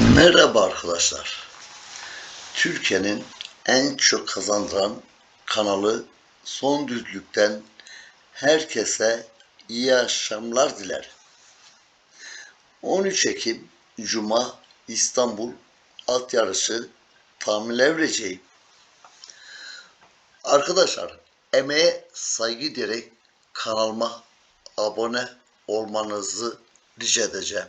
Merhaba arkadaşlar. Türkiye'nin en çok kazandıran kanalı Son Düzlük'ten herkese iyi akşamlar dilerim. 13 Ekim Cuma İstanbul at yarışı tahminler vereceğim. Arkadaşlar emeğe saygı diyerek kanalıma abone olmanızı rica edeceğim.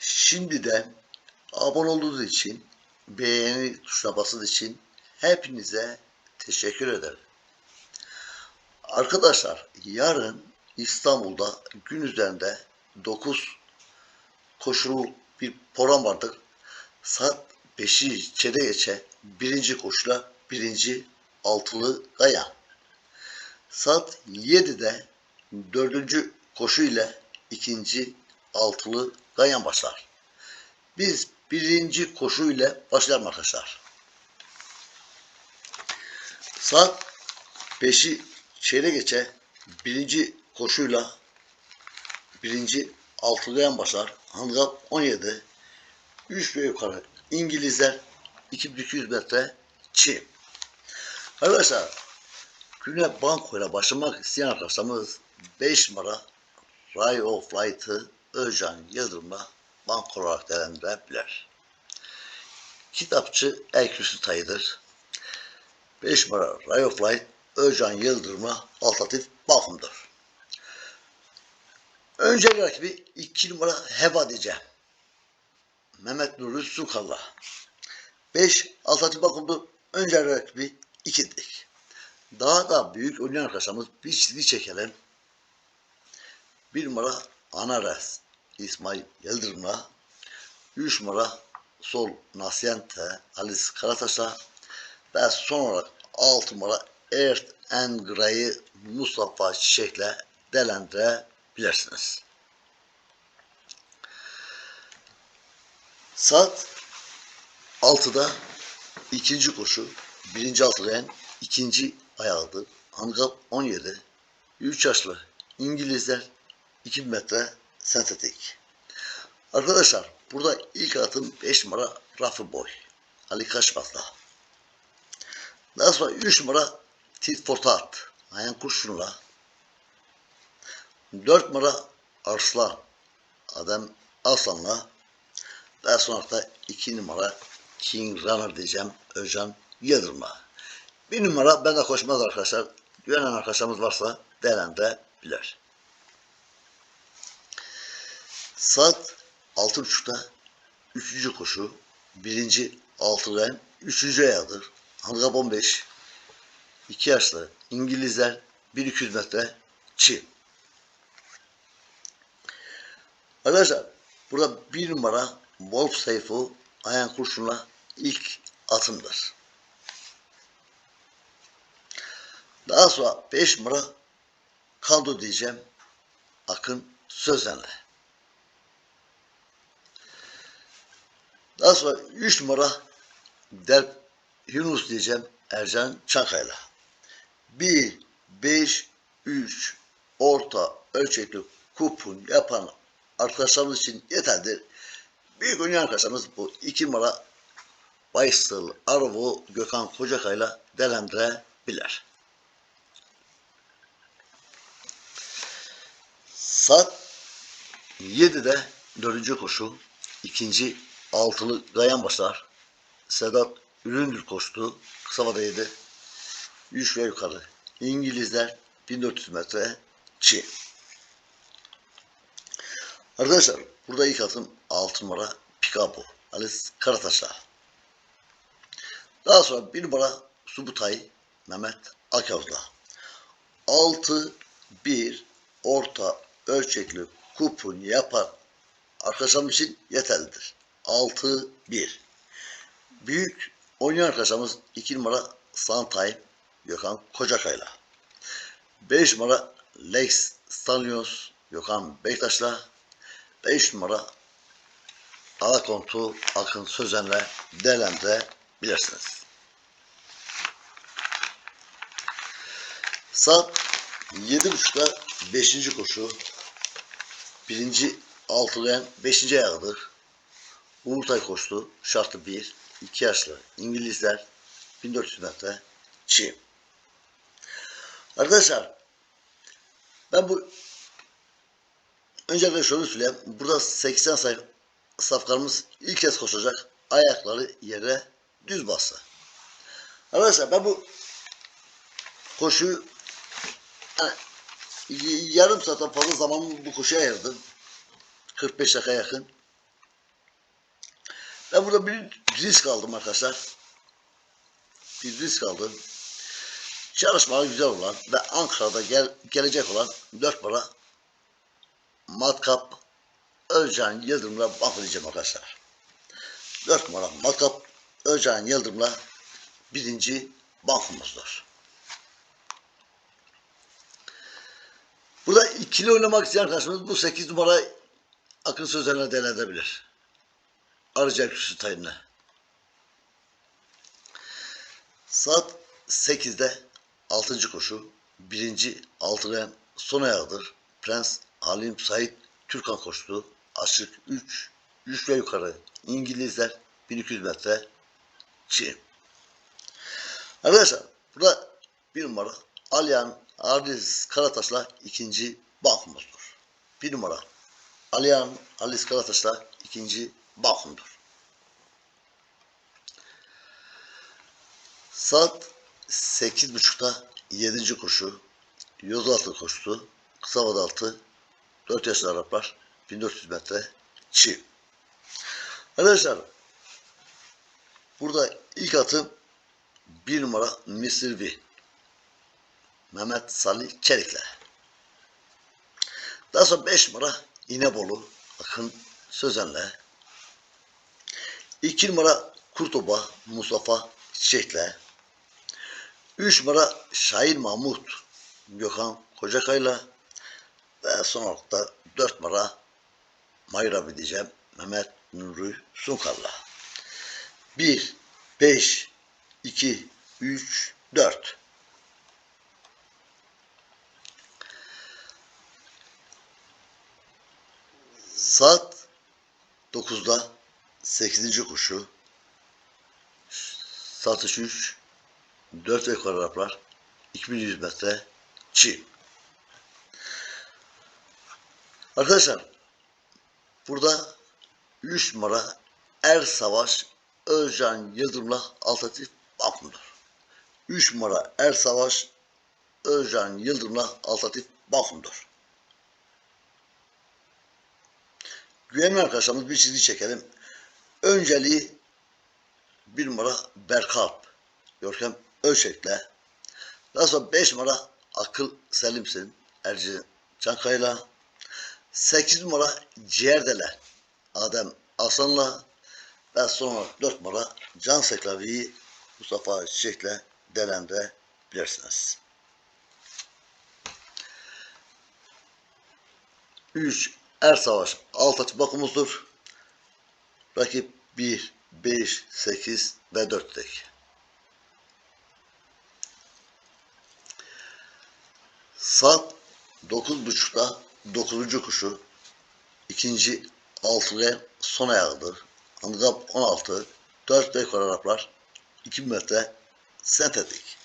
Şimdiden abone olduğunuz için, beğeni tuşuna basınız için hepinize teşekkür ederim. Arkadaşlar yarın İstanbul'da gün üzerinde 9 koşulu bir program vardır. Saat 5'i çeyreğe geçe birinci koşula birinci altılı gaya. Saat 7'de dördüncü koşu ile ikinci altılı gayan başlar. Biz birinci koşu ile başlayalım arkadaşlar. Saat 5'i çeyrek geçe birinci koşuyla birinci altılı gayan başlar. Handikap 17. 3 ve yukarı İngilizler 2200 metre çim. Arkadaşlar güne bankoyla başlamak isteyen arkadaşlarımız 5 numara Ray of Light'ı Özcan Yıldırım'la banko olarak değerlendirebilir. Kitapçı Erküsü Tayı'dır. 5 numara Ray of Light Özcan Yıldırım'la alternatif bakımdır. Önce rakibi 2 numara Heba diyeceğim. Mehmet Nuri Sukallı. 5 alternatif bakımda önce rakibi 2'dir. Daha da büyük oynayan arkadaşlarımız bir çizgi çekelim. Bir numara Anares İsmail Yıldırım'la 3 numara Sol Nasyente Alice Karataş'la ve son olarak 6 numara Earth and Gray'ı Mustafa Çiçek'le değerlendirebilirsiniz. Saat 6'da ikinci koşu, birinci altılayan ikinci ayağıdır. Handikap 17. 3 yaşlı İngilizler 2 metre sentetik. Arkadaşlar burada ilk atım 5 numara Rafı Boy. Ali Kaçmaz'la. Daha sonra 3 numara Tit Fortat. Ayhan Kurşun'la. 4 numara Arslan. Adem Aslan'la. Daha sonra da 2 numara King Runner diyeceğim. Özcan Yıldırım'la. Bir numara ben de koşmaz arkadaşlar. Güvenen arkadaşlarımız varsa değerlendirebilir. Saat 6.30'da 3. koşu, 1. altılayan 3. ayağıdır. Handikap 15. 2 yaşlı İngilizler 1200 metre çi. Arkadaşlar burada bir numara Wolf Seyfu Ayhan Kurşun'la ilk atımdır. Daha sonra 5 numara Kaldo diyeceğim. Akın Sözen'le. Daha sonra 3 numara Derp Yunus diyeceğim Ercan Çankaya'la. 1, 5, 3 orta ölçekli kupon yapan arkadaşlarımız için yeterlidir. Büyük oynayan arkadaşlarımız bu 2 numara Baysıl Arvo Gökhan Kocakay'la değerlendirebilir. Saat 7'de dördüncü koşu, ikinci altılı gayan başlar. Sedat Üründür koştu. Kısa vadeydi. 3 ve yukarı. İngilizler 1400 metre çi. Arkadaşlar burada ilk atım 6 numara Pikabu. Alice Karataş'la. Daha sonra 1 numara Subutay Mehmet Akav'la. 6 1 orta ölçekli kupon yapar arkadaşlarım için yeterlidir. 6 1. Büyük oynayan arkadaşımız 2 numara Santay Gökhan Kocakay'la. 5 numara Lex Stalions Gökhan Bektaş'la. 5 numara Alakontu Akın Sözen'le değerlendirebilirsiniz. Saat 7.30'da 5. koşu. Birinci altılayan 5. ayağıdır. Umutay koştu. Şartı 1. 2 yaşlı İngilizler 1400 metre çim. Arkadaşlar ben bu öncelikle şunu söyleyeyim. Burada 80 sayı safkarımız ilk kez koşacak. Ayakları yere düz bassa. Arkadaşlar ben bu koşuyu yani yarım saatten fazla zamanımı bu koşuya ayırdım. 45 dakika yakın. Ben burada bir risk aldım arkadaşlar. Bir risk aldım. Çalışmalar güzel olan ve Ankara'da gel, gelecek olan 4 para Matkap Özcan Yıldırım'la bahsedeceğim arkadaşlar. 4 numara Matkap Özcan Yıldırım'la birinci bankumuzdur. Burada ikili oynamak isteyen arkadaşımız bu 8 numara akıl sözlerine değerlendirebilir. Arayacak tayinine. Saat 8'de 6. koşu 1. altılayan son ayağıdır. Prens Halim Said Türkan koştu. Açık 3. 3 ve yukarı İngilizler 1200 metre Çin. Arkadaşlar burada bir numara Aliyan Alis Karataş'la ikinci bankumuzdur. Bir numara Aliyan Alis Karataş'la ikinci bankumdur. Saat 8.30'da 7. koşu Yozgatlı koştu. Kısa vadaltı 4 yaşlı Araplar 1400 metre çiğ. Arkadaşlar burada ilk atım bir numara Mr. V. Mehmet Salih Çelik'le. Daha sonra 5 numara İnebolu Akın Sözen'le. 2 numara Kurtoba Mustafa Çiçek'le. 3 numara Şahin Mahmut Gökhan Kocakay'la. Ve son olarak da 4 numara Mayra diyeceğim Mehmet Nuri Sunkar'la. 1, 5, 2, 3, 4. Saat 9'da 8. koşu satış 3 4 ekor Araplar 2100 metre çi. Arkadaşlar burada 3 numara Er Savaş Özcan Yıldırım'la alternatif bakımdır. 3 numara Er Savaş Özcan Yıldırım'la alternatif bakımdır. Güvenli arkadaşlarımız bir çizgi çekelim. Önceliği bir numara Berkalp. Görkem Ölçek'le. Daha sonra 5 numara Akıl Selimsin. Erci Çankaya'yla. 8 numara Ciğerdele. Adem Aslan'la. Ve son olarak 4 numara Can Seklavi'yi Mustafa Çiçek'le değerlendirebilirsiniz. 3 Er Savaş alt açı bakımızdır. Rakip 1, 5, 8 ve 4 tek. Saat 9.30'da 9. kuşu ikinci altılı son ayağıdır. Handikap 16 4 ve yukarı Araplar 2 metre sentetik.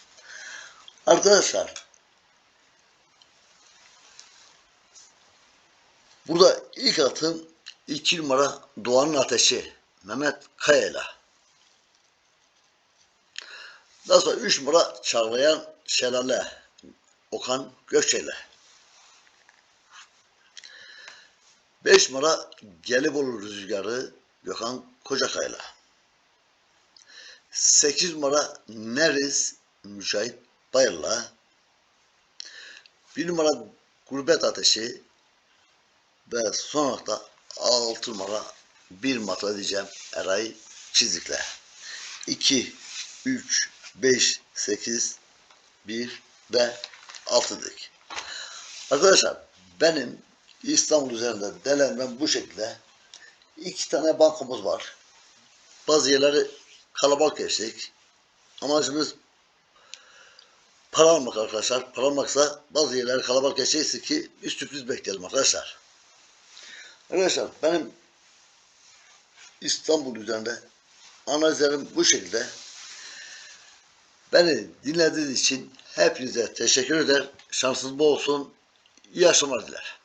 Arkadaşlar Burada ilk atım 2 numara Doğan'ın Ateşi Mehmet Kaya'yla. Daha sonra 3 numara Çağlayan Şelale Okan Gökçe'yle. 5 numara Gelibolu Rüzgarı Gökhan Kocakay'la. 8 numara Neriz Mücahit Bayır'la. 1 numara Gurbet Ateşi ve son da 6 numara bir matra diyeceğim. Erayı çizikle. 2, 3, 5, 8, 1 ve 6 dik. Arkadaşlar benim İstanbul üzerinde denemem bu şekilde. İki tane bankamız var. Bazı yerleri kalabalık geçtik. Amacımız para almak arkadaşlar. Para almaksa bazı yerleri kalabalık geçeceksin ki bir sürpriz bekleyelim arkadaşlar. Arkadaşlar benim İstanbul üzerinde analizlerim bu şekilde. Beni dinlediğiniz için hepinize teşekkür eder. Şansınız bol olsun. İyi akşamlar diler.